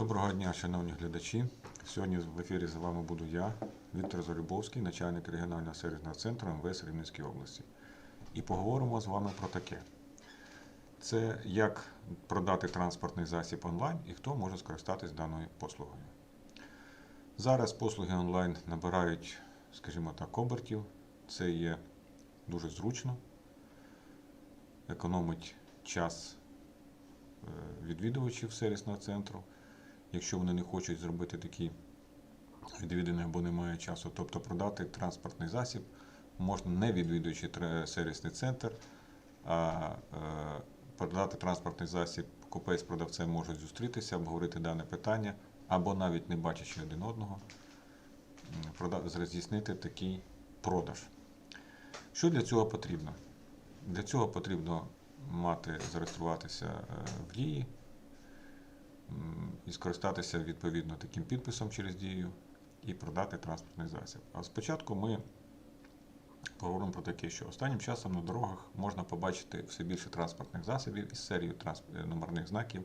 Доброго дня, шановні глядачі. Сьогодні в ефірі з вами буду я, Віктор Зарюбовський, начальник регіонального сервісного центру МВС Рівненської області. І поговоримо з вами про таке: це як продати транспортний засіб онлайн і хто може скористатись даною послугою. Зараз послуги онлайн набирають, скажімо так, обертів. Це є дуже зручно, економить час е, відвідувачів сервісного центру якщо вони не хочуть зробити такі відвідини або немає часу, тобто продати транспортний засіб можна не відвідуючи сервісний центр, а е, продати транспортний засіб купець продавцем можуть зустрітися, обговорити дане питання, або навіть не бачачи один одного, здійснити такий продаж. Що для цього потрібно? Для цього потрібно мати зареєструватися е, в дії, і скористатися відповідно таким підписом через дію і продати транспортний засіб. А спочатку ми поговоримо про таке, що останнім часом на дорогах можна побачити все більше транспортних засобів із серією е, номерних знаків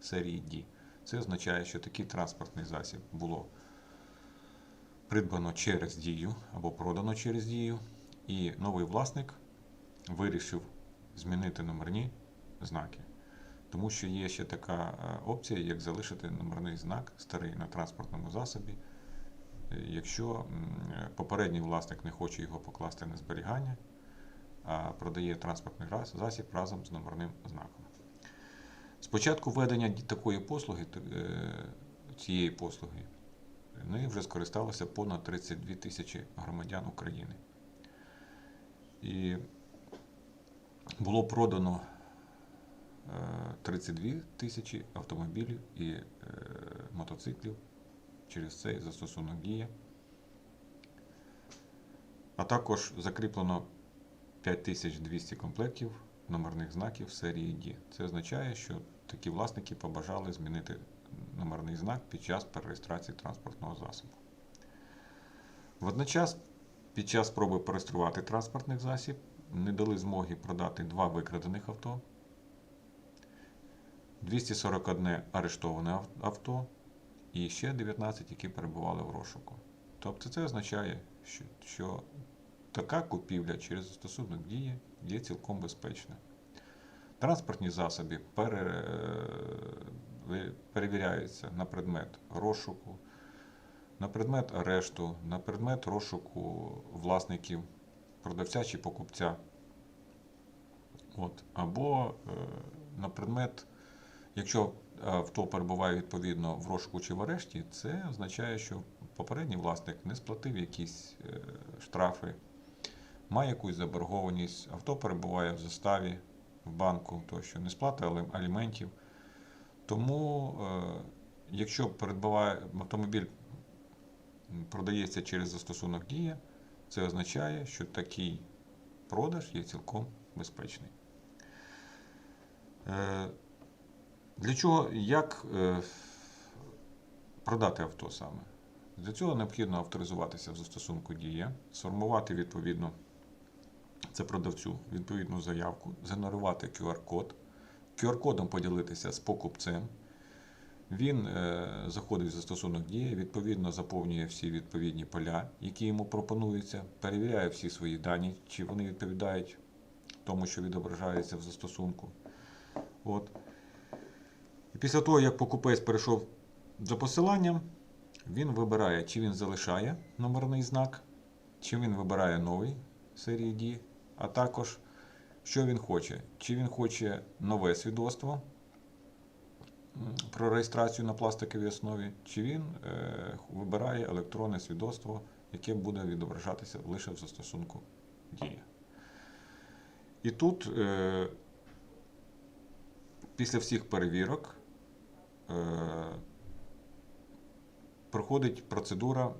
серії D. Це означає, що такий транспортний засіб було придбано через дію або продано через дію, і новий власник вирішив змінити номерні знаки. Тому що є ще така е, опція, як залишити номерний знак старий на транспортному засобі, е, якщо попередній власник не хоче його покласти на зберігання, а продає транспортний засіб разом з номерним знаком. Спочатку введення такої послуги, е, цієї послуги, нею вже скористалося понад 32 тисячі громадян України. І було продано 32 тисячі автомобілів і е, мотоциклів через цей застосунок дія. А також закріплено 5200 комплектів номерних знаків серії D. Це означає, що такі власники побажали змінити номерний знак під час перереєстрації транспортного засобу. Водночас, під час спроби перереєструвати транспортний засіб, не дали змоги продати два викрадених авто, 241 арештоване авто і ще 19, які перебували в розшуку. Тобто це означає, що, що така купівля через застосунок дії є цілком безпечна. Транспортні засоби пере, перевіряються на предмет розшуку, на предмет арешту, на предмет розшуку власників, продавця чи покупця. От. Або е, на предмет, якщо авто перебуває відповідно в розшуку чи в арешті, це означає, що попередній власник не сплатив якісь е, штрафи, має якусь заборгованість, авто перебуває в заставі в банку, тощо не сплата аліментів. Тому, е, якщо передбуває автомобіль продається через застосунок Дія, це означає, що такий продаж є цілком безпечний. Для чого, як е, продати авто саме? Для цього необхідно авторизуватися в застосунку Дія, сформувати відповідно це продавцю відповідну заявку, згенерувати QR-код, QR-кодом поділитися з покупцем. Він е, заходить в застосунок Дія, відповідно заповнює всі відповідні поля, які йому пропонуються, перевіряє всі свої дані, чи вони відповідають тому, що відображається в застосунку. От. Після того, як покупець перейшов за посиланням, він вибирає, чи він залишає номерний знак, чи він вибирає новий серії D, а також що він хоче. Чи він хоче нове свідоцтво про реєстрацію на пластиковій основі, чи він е, вибирає електронне свідоцтво, яке буде відображатися лише в застосунку Дія. І тут е, після всіх перевірок проходить процедура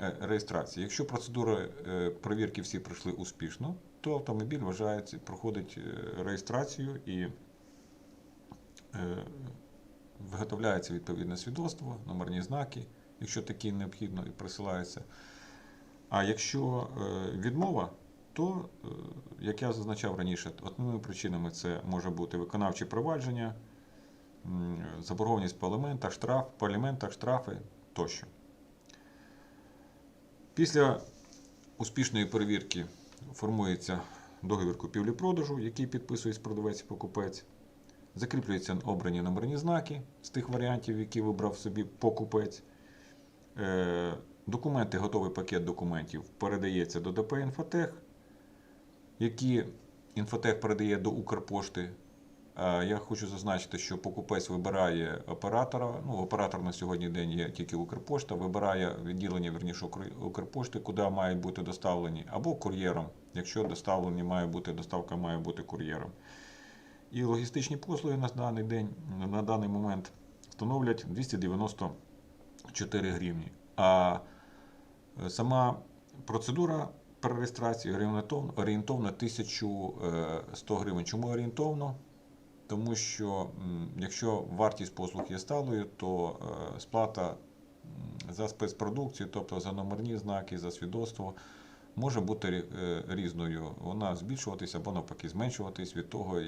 е, реєстрації. Якщо процедура е, перевірки всі пройшли успішно, то автомобіль вважається, проходить е, реєстрацію і е, виготовляється відповідне свідоцтво, номерні знаки, якщо такі необхідно, і присилається. А якщо е, відмова, то, е, як я зазначав раніше, основними причинами це може бути виконавче провадження, заборгованість по аліментах, штраф, по аліментах, штрафи тощо. Після успішної перевірки формується договір купівлі-продажу, який підписують продавець і покупець. Закріплюються обрані номерні знаки з тих варіантів, які вибрав собі покупець. Е, Документи, готовий пакет документів передається до ДП «Інфотех», які «Інфотех» передає до Укрпошти. А Я хочу зазначити, що покупець вибирає оператора. Ну, оператор на сьогодні день є тільки Укрпошта, вибирає відділення верніше Укрпошти, куди мають бути доставлені, або кур'єром, якщо доставлені має бути, доставка має бути кур'єром. І логістичні послуги на даний день, на даний момент становлять 294 гривні. А е, сама процедура перереєстрації орієнтовно, орієнтовно 1100 гривень. Чому орієнтовно? Тому що якщо вартість послуг є сталою, то е, сплата за спецпродукцію, тобто за номерні знаки, за свідоцтво, може бути е, різною. Вона збільшуватися або навпаки зменшуватись від того,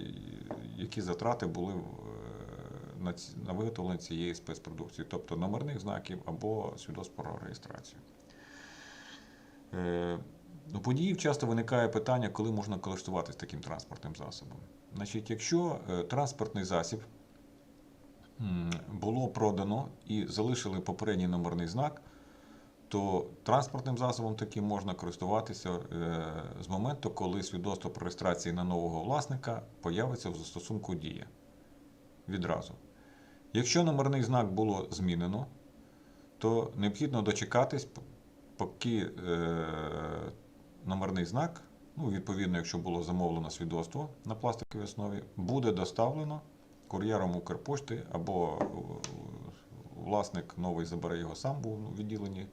які затрати були е, на, виготовлення цієї спецпродукції, тобто номерних знаків або свідоцтв про реєстрацію. Е, У подіїв часто виникає питання, коли можна користуватися таким транспортним засобом. Значить, якщо е, транспортний засіб було продано і залишили попередній номерний знак, то транспортним засобом таким можна користуватися е, з моменту, коли свідоцтво про реєстрації на нового власника появиться в застосунку Дія. Відразу. Якщо номерний знак було змінено, то необхідно дочекатись, поки е, номерний знак, ну, відповідно, якщо було замовлено свідоцтво на пластиковій основі, буде доставлено кур'єром Укрпошти або е, власник новий забере його сам, був у відділенні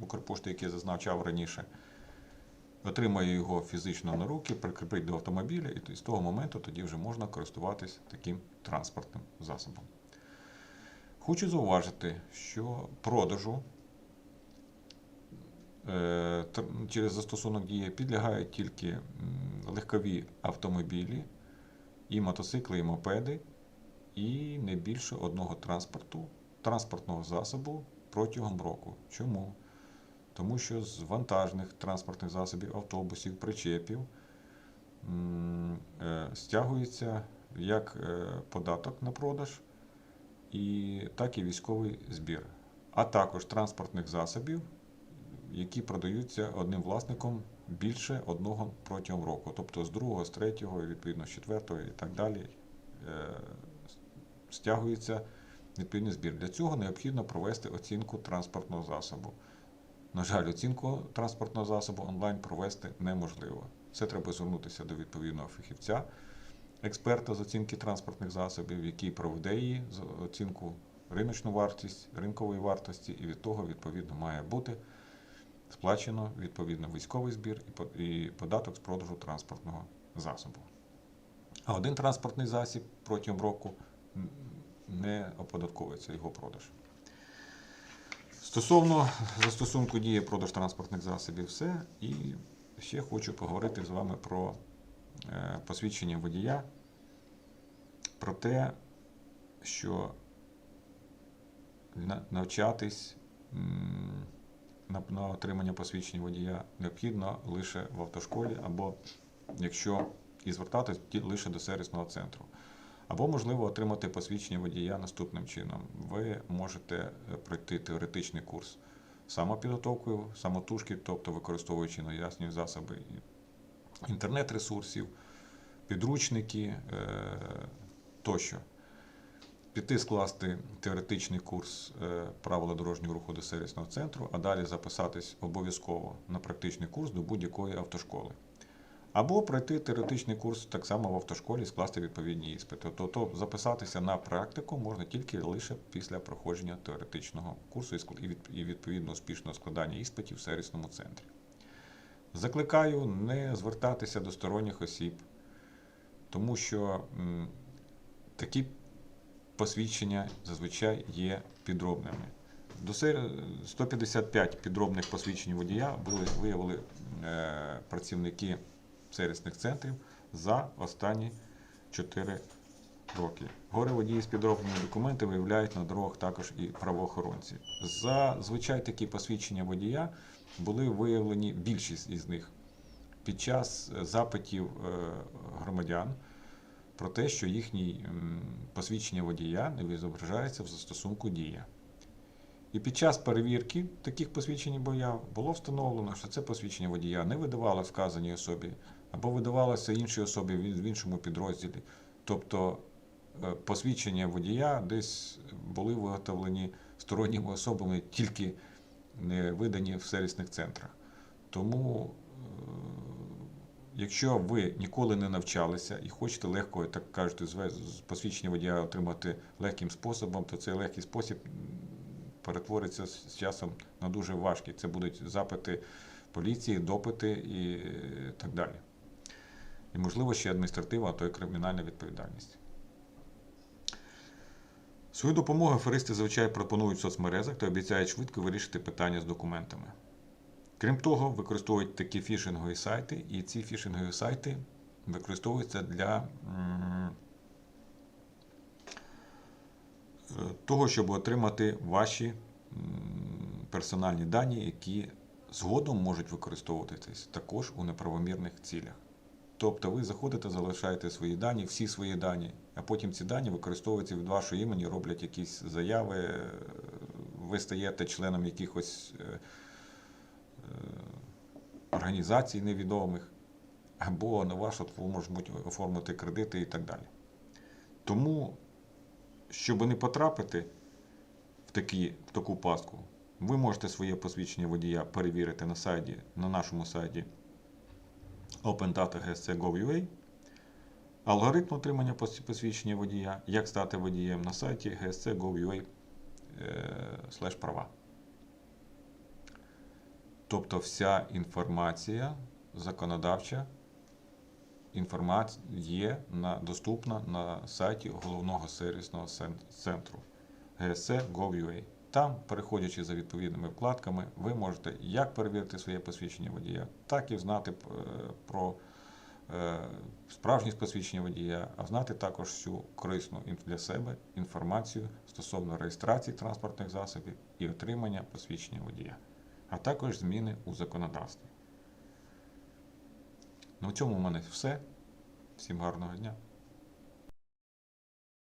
Укрпошти, яке зазначав раніше, отримає його фізично на руки, прикріпить до автомобіля, і з того моменту тоді вже можна користуватись таким транспортним засобом. Хочу зауважити, що продажу через застосунок дії підлягають тільки легкові автомобілі, і мотоцикли, і мопеди, і не більше одного транспорту, транспортного засобу протягом року. Чому? Тому що з вантажних транспортних засобів, автобусів, причепів е, стягується як е, податок на продаж, і так і військовий збір, а також транспортних засобів, які продаються одним власником більше одного протягом року, тобто з другого, з третього, відповідно з четвертого і так далі е, стягується відповідний збір. Для цього необхідно провести оцінку транспортного засобу. На жаль, оцінку транспортного засобу онлайн провести неможливо. Це треба звернутися до відповідного фахівця, експерта з оцінки транспортних засобів, який проведе її з оцінку риночну вартість, ринкової вартості, і від того відповідно має бути сплачено відповідно військовий збір і податок з продажу транспортного засобу. А один транспортний засіб протягом року не оподатковується його продаж. Стосовно застосунку дії продаж транспортних засобів, все. І ще хочу поговорити з вами про е, посвідчення водія, про те, що навчатись на, отримання посвідчення водія необхідно лише в автошколі, або якщо і звертатись лише до сервісного центру. Або, можливо, отримати посвідчення водія наступним чином. Ви можете е, пройти теоретичний курс самопідготовкою, самотужки, тобто використовуючи наяснювальні засоби інтернет-ресурсів, підручники е, тощо. Піти скласти теоретичний курс е, правила дорожнього руху до сервісного центру, а далі записатись обов'язково на практичний курс до будь-якої автошколи. Або пройти теоретичний курс так само в автошколі, і скласти відповідні іспити. Тобто записатися на практику можна тільки лише після проходження теоретичного курсу і відповідно успішного складання іспитів в сервісному центрі. Закликаю не звертатися до сторонніх осіб, тому що такі посвідчення зазвичай є підробними. До 155 підробних посвідчень водія були виявили е, працівники сервісних центрів за останні 4 роки. Горе водії з підробленими документами виявляють на дорогах також і правоохоронці. Зазвичай такі посвідчення водія були виявлені більшість із них під час е, запитів е, громадян про те, що їхній м, посвідчення водія не відображається в застосунку дія. І під час перевірки таких посвідчень водія було встановлено, що це посвідчення водія не видавалося вказаній особі або видавалося іншій особі в в іншому підрозділі. Тобто е, посвідчення водія десь були виготовлені сторонніми особами, тільки не видані в сервісних центрах. Тому, е, якщо ви ніколи не навчалися і хочете легко, так кажуть, посвідчення водія отримати легким способом, то цей легкий спосіб перетвориться з часом на дуже важкий. Це будуть запити поліції, допити і е, так далі. І, можливо, ще адміністративна, а то й кримінальна відповідальність. Свою допомогу аферисти зазвичай пропонують в соцмережах та обіцяють швидко вирішити питання з документами. Крім того, використовують такі фішингові сайти, і ці фішингові сайти використовуються для е, того, щоб отримати ваші персональні дані, які згодом можуть використовуватись також у неправомірних цілях. Тобто ви заходите, залишаєте свої дані, всі свої дані, а потім ці дані використовуються від вашого імені, роблять якісь заяви, е, ви стаєте членом якихось е, організацій невідомих, або на ваш от можуть оформити кредити і так далі. Тому, щоб не потрапити в, такі, в таку пастку, ви можете своє посвідчення водія перевірити на сайті, на нашому сайті OpenData.gsc.gov.ua, алгоритм отримання посвідчення водія, як стати водієм на сайті gsc.gov.ua slash права. Тобто вся інформація законодавча інформація є на, доступна на сайті головного сервісного центру gsc.gov.ua. Там, переходячи за відповідними вкладками, ви можете як перевірити своє посвідчення водія, так і знати е, про е, справжність посвідчення водія, а знати також всю корисну для себе інформацію стосовно реєстрації транспортних засобів і отримання посвідчення водія, а також зміни у законодавстві. На цьому в мене все. Всім гарного дня.